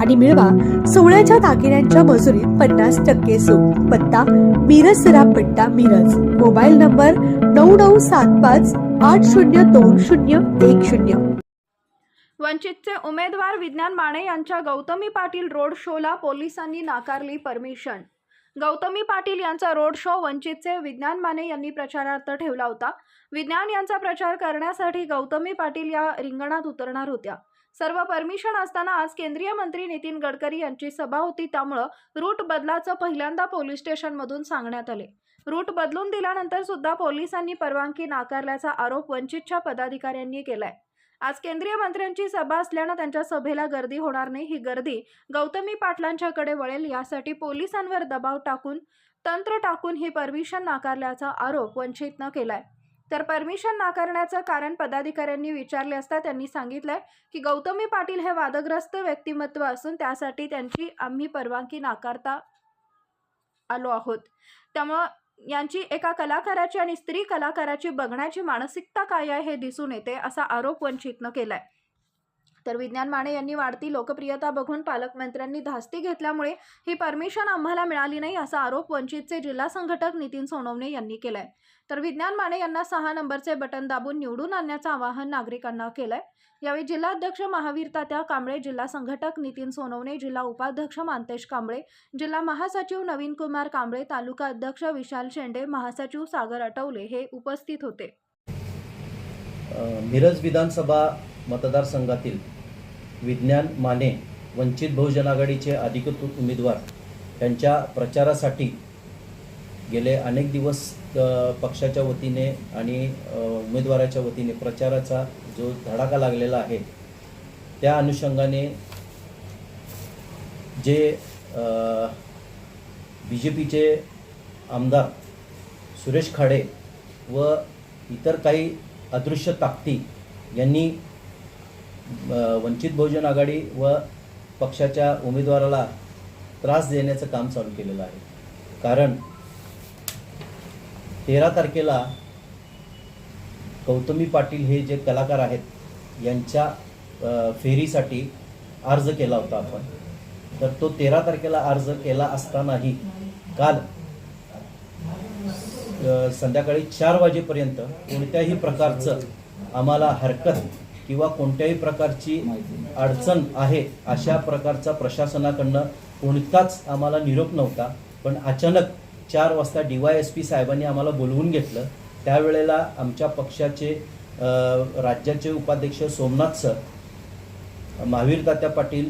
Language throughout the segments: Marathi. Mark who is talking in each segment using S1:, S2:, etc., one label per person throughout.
S1: आणि मिळवा सोन्याच्या दागिन्यांच्या मजुरीत पन्नास टक्के सूट. पत्ता मिरज सरापट्टा मिरज. मोबाईल नंबर नऊ नऊ सात पाच आठ शून्य दोन शून्य एक शून्य.
S2: वंचितचे उमेदवार विज्ञान माने यांच्या गौतमी पाटील रोड शोला पोलिसांनी नाकारली परमिशन. गौतमी पाटील यांचा रोड शो वंचितचे विज्ञान माने यांनी प्रचारार्थ ठेवला होता. विज्ञान यांचा प्रचार करण्यासाठी गौतमी पाटील या रिंगणात उतरणार होत्या. सर्व परमिशन असताना आज केंद्रीय मंत्री नितीन गडकरी यांची सभा होती. त्यामुळं रूट बदलाचं पहिल्यांदा पोलीस स्टेशनमधून सांगण्यात आले. रूट बदलून दिल्यानंतर सुद्धा पोलिसांनी परवानगी नाकारल्याचा आरोप वंचितच्या पदाधिकाऱ्यांनी केलाय. आज केंद्रीय मंत्र्यांची सभा असल्यानं त्यांच्या सभेला गर्दी होणार नाही. ही गर्दी गौतमी पाटलांच्याकडे वळेल. यासाठी पोलिसांवर दबाव टाकून तंत्र टाकून ही परमिशन नाकारल्याचा आरोप वंचितनं केलाय. तर परमिशन नाकारण्याचं कारण पदाधिकाऱ्यांनी विचारले असता त्यांनी सांगितलंय की गौतमी पाटील हे वादग्रस्त व्यक्तिमत्व असून त्यासाठी त्यांची आम्ही परवानगी नाकारता आलो आहोत. त्यामुळं यांची एका कलाकाराची आणि स्त्री कलाकाराची बघण्याची मानसिकता काय आहे हे दिसून येते असा आरोप वंचितनं केलाय. तर विज्ञान माने यांनी वाढती लोकप्रियता बघून पालकमंत्र्यांनी धास्ती घेतल्यामुळे ही परमिशन आम्हाला मिळाली नाही असा आरोप वंचितचे जिल्हा संघटक नितीन सोनवणे यांनी केलाय. तर विज्ञान माने यांना सहा नंबरचे बटन दाबून निवडून आणण्याचं आवाहन नागरिकांना केलंय. यावेळी जिल्हाध्यक्ष महावीर तात्या कांबळे जिल्हा संघटक नितीन सोनवणे जिल्हा उपाध्यक्ष मानतेश कांबळे जिल्हा महासचिव नवीन कुमार कांबळे तालुका अध्यक्ष विशाल शेंडे महासचिव सागर अटवले हे उपस्थित होते.
S3: मिरज विधानसभा मतदारसंघातील विज्ञान माने वंचित बहुजन आघाडीचे अधिकृत उमेदवार यांच्या प्रचारासाठी गेले अनेक दिवस पक्षाच्या वतीने आणि उमेदवाराच्या वतीने प्रचाराचा जो धडाका लागलेला आहे त्या अनुषंगाने जे बी जे पीचे आमदार सुरेश खाडे व इतर काही अदृश्य ताकती यांनी वंचित बहुजन आघाडी व पक्षाच्या उमेदवाराला त्रास देण्याचं काम चालू केलेलं आहे. कारण तेरा तारखेला गौतमी पाटील हे जे कलाकार आहेत यांच्या फेरीसाठी अर्ज केला होता आपण. तर तो तेरा तारखेला अर्ज केला असतानाही काल संध्याकाळी चार वाजेपर्यंत कोणत्याही प्रकारचं आम्हाला हरकत किंवा कोणत्याही प्रकारची अडचण आहे अशा प्रकारचा प्रशासनाकडनं कोणताच आम्हाला निरोप नव्हता. पण अचानक चार वाजता डी वाय एस पी साहेबांनी आम्हाला बोलवून घेतलं. त्यावेळेला आमच्या पक्षाचे राज्याचे उपाध्यक्ष सोमनाथ सर महावीर तात्या पाटील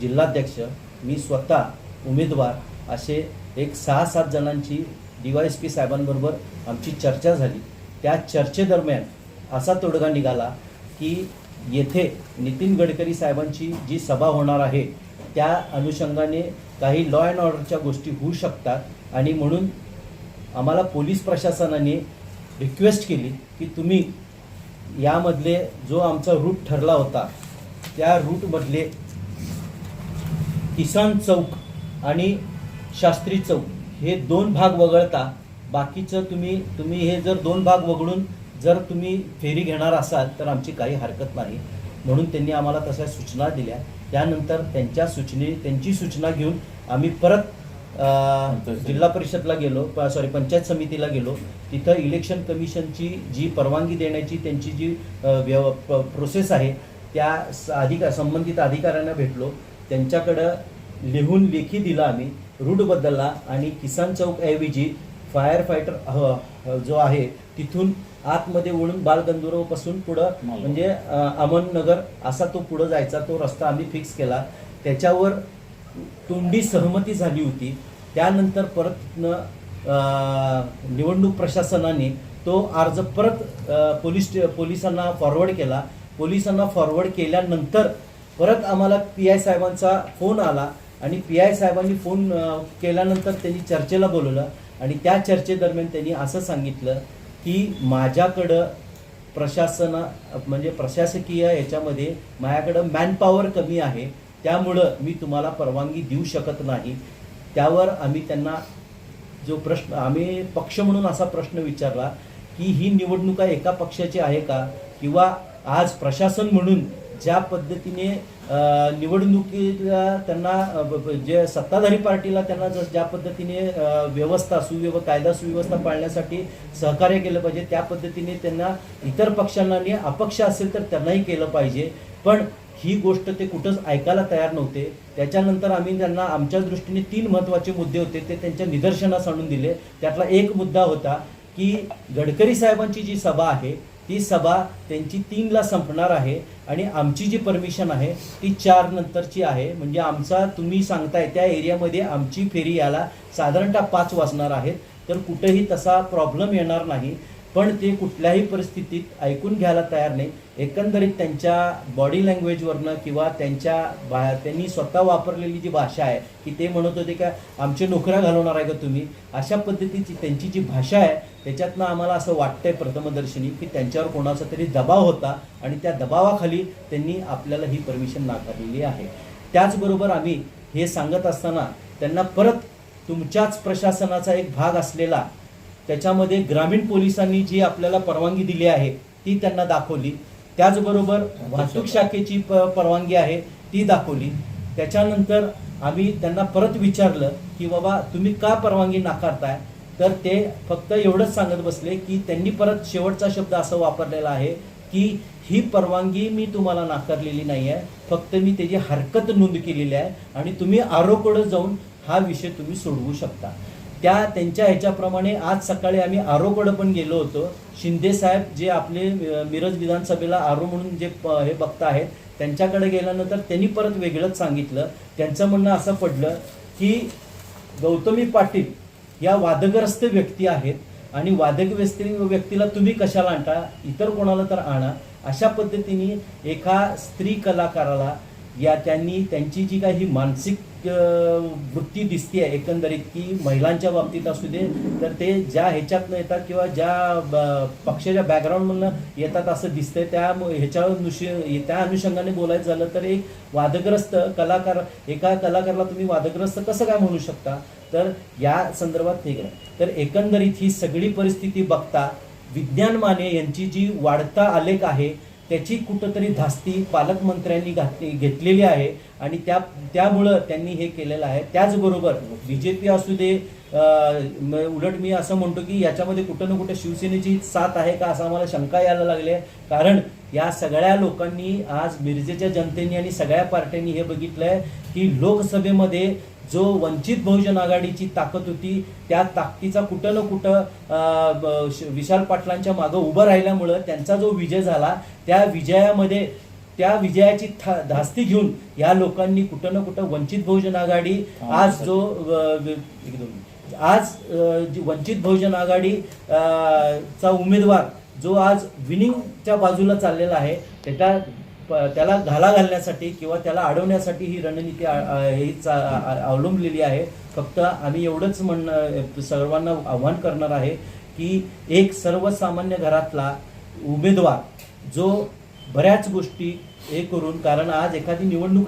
S3: जिल्हाध्यक्ष मी स्वतः उमेदवार असे एक सहा सात जणांची डी वाय एस पी साहेबांबरोबर आमची चर्चा झाली. त्या चर्चेदरम्यान असा तोडगा निघाला की येथे नितीन गडकरी साहेबांची जी सभा होणार आहे त्या अनुषंगाने काही लॉ अँड ऑर्डरच्या गोष्टी होऊ शकतात. आणि म्हणून आम्हाला पोलीस प्रशासनाने रिक्वेस्ट केली की तुम्ही यामधले जो आमचा रूट ठरला होता त्या रूटमधले किसान चौक आणि शास्त्री चौक हे दोन भाग वगळता बाकीचं तुम्ही तुम्ही हे जर दोन भाग वगळून जर तुम्ही फेरी घेणार असाल तर आमची काही हरकत नाही. म्हणून त्यांनी आम्हाला तशा सूचना दिल्या. त्यानंतर त्यांच्या सूचने त्यांची सूचना घेऊन आम्ही परत जिल्हा परिषदला गेलो सॉरी पंचायत समितीला गेलो तिथं इलेक्शन कमिशनची जी परवानगी देण्याची त्यांची जी व्यव प्रोसेस आहे त्या अधिका संबंधित अधिकाऱ्यांना भेटलो. त्यांच्याकडं लिहून लेखी दिला आम्ही रूट बदलला आणि किसान चौक ऐवजी फायर फायटर जो आहे तिथून आतमध्ये वळून बालगंधर्वपासून पुढं म्हणजे अ, अमननगर असा तो पुढं जायचा तो रस्ता आम्ही फिक्स केला. त्याच्यावर तोंडी सहमती झाली होती. त्यानंतर परत निवडणूक प्रशासनाने तो अर्ज परत पोलीस पोलिसांना फॉरवर्ड केला. पोलिसांना फॉरवर्ड केल्यानंतर परत आम्हाला पी आय साहेबांचा फोन आला आणि पी आय साहेबांनी फोन केल्यानंतर त्यांनी चर्चेला बोलवलं आणि त्या चर्चेदरम्यान त्यांनी असं सांगितलं की माझ्याकडं प्रशासना म्हणजे प्रशासकीय याच्यामध्ये माझ्याकडं मॅनपॉवर कमी आहे. त्यामुळं मी तुम्हाला परवानगी देऊ शकत नाही. त्यावर आम्ही त्यांना जो प्रश्न आम्ही पक्ष म्हणून असा प्रश्न विचारला की ही निवडणुका एका पक्षाची आहे का? किंवा आज प्रशासन म्हणून ज्या पद्धतीने निवडणुकीला त्यांना जे सत्ताधारी पार्टीला त्यांना जर ज्या पद्धतीने व्यवस्था सुव्यव कायदा सुव्यवस्था पाळण्यासाठी सहकार्य केलं पाहिजे त्या पद्धतीने त्यांना इतर पक्षांना अपक्ष असेल तर त्यांनाही केलं पाहिजे. पण ही गोष्ट ते कुठंच ऐकायला तयार नव्हते. त्याच्यानंतर आम्ही त्यांना आमच्या दृष्टीने तीन महत्त्वाचे मुद्दे होते ते त्यांच्या निदर्शनास आणून दिले. त्यातला एक मुद्दा होता की गडकरी साहेबांची जी सभा आहे ती सभा त्यांची तीनला संपणार आहे आणि आमची जी परमिशन आहे ती चार नंतरची आहे. म्हणजे आमचा तुम्ही सांगताय त्या एरियामध्ये आमची फेरी याला साधारणतः पाच वाजणार आहेत. तर कुठेही तसा प्रॉब्लेम येणार नाही. पण ते कुठल्याही परिस्थितीत ऐकून घ्यायला तयार नाही. एकंदरीत त्यांच्या बॉडी लँग्वेजवरनं किंवा त्यांच्या बा त्यांनी स्वतः वापरलेली जी भाषा आहे की ते म्हणत होते का आमचे नोकऱ्या घालवणार आहे का तुम्ही? अशा पद्धतीची त्यांची जी भाषा आहे त्याच्यातनं आम्हाला असं वाटतंय प्रथमदर्शनी की त्यांच्यावर कोणाचा तरी दबाव होता आणि त्या दबावाखाली त्यांनी आपल्याला ही परमिशन नाकारलेली आहे. त्याचबरोबर आम्ही हे सांगत असताना त्यांना परत तुमच्याच प्रशासनाचा एक भाग असलेला त्याच्यामध्ये ग्रामीण पोलिसांनी जी आपल्याला परवानगी दिली आहे ती त्यांना दाखवली. त्याचबरोबर वाहतूक शाखेची प परवानगी आहे ती दाखवली. त्याच्यानंतर आम्ही त्यांना परत विचारलं की बाबा तुम्ही का परवानगी नाकारताय? तर ते फक्त एवढंच सांगत बसले की त्यांनी परत शेवटचा शब्द असा वापरलेला आहे की ही परवानगी मी तुम्हाला नाकारलेली नाही आहे फक्त मी त्याची हरकत नोंद केलेली आहे आणि तुम्ही आरोकडे जाऊन हा विषय तुम्ही सोडवू शकता. त्या त्यांच्या ह्याच्याप्रमाणे आज सकाळी आम्ही आरोकडं पण गेलो होतो. शिंदे साहेब जे आपले मिरज विधानसभेला आरो म्हणून जे प- हे बघता आहेत त्यांच्याकडे गेल्यानंतर त्यांनी परत वेगळंच सांगितलं. त्यांचं म्हणणं असं पडलं की गौतमी पाटील या वादग्रस्त व्यक्ती आहेत आणि वादग्रस्त व्यक्तीला तुम्ही कशाला आणता? इतर कोणाला तर आणा. अशा पद्धतीने एका स्त्री कलाकाराला या त्यांनी त्यांची जी काही मानसिक वृत्ती दिसते एकंदरीत की महिलांच्या बाबतीत असू दे तर ते ज्या ह्याच्यातनं येतात किंवा ज्या ब- पक्षाच्या बॅकग्राऊंडमधनं येतात असं दिसतंय त्या ह्याच्या अनुष त्या अनुषंगाने बोलायचं झालं तर एक वादग्रस्त कलाकार एका कलाकाराला तुम्ही वादग्रस्त कसं काय म्हणू शकता? तर या संदर्भात ठीक आहे तर एकंदरीत ही सगळी परिस्थिती बघता विज्ञान माने यांची जी वाढता आलेख आहे त्याची कुठंतरी धास्ती पालकमंत्र्यांनी घातली घेतलेली आहे. आणि त्या त्यामुळं त्यांनी हे केलेलं आहे. त्याचबरोबर बी जे पी असू दे उलट मी असं म्हणतो की याच्यामध्ये कुठं ना कुठं शिवसेनेची साथ आहे का असं आम्हाला शंका यायला लागली आहे कारण या सगळ्या लोकांनी आज मिरजेच्या जनतेने आणि सगळ्या पार्ट्यांनी हे बघितलंय की लोकसभेमध्ये जो वंचित बहुजन आघाडीची ताकद होती त्या ताकदीचा कुठं ना कुठं विशाल पाटलांच्या मागं उभं राहिल्यामुळं त्यांचा जो विजय झाला त्या विजयामध्ये त्या विजयाची था- धास्ती घेऊन या लोकांनी कुठं ना कुठं वंचित बहुजन आघाडी आज जो अं, व- एक दोन मिनिट. आज जी वंचित बहुजन आघाडी चा उमेदवार जो आज विनिंगच्या बाजूला चाललेला आहे त्याच्या प- त्याला घाला घालण्यासाठी किंवा त्याला अडवण्यासाठी ही रणनीती ही चा- अवलंबलेली आहे. फक्त आम्ही एवढंच म्हणणं सर्वांना आव्हान करणार आहे की एक सर्वसामान्य घरातला उमेदवार जो बऱ्याच गोष्टी हे करून कारण आज एखादी निवडणूक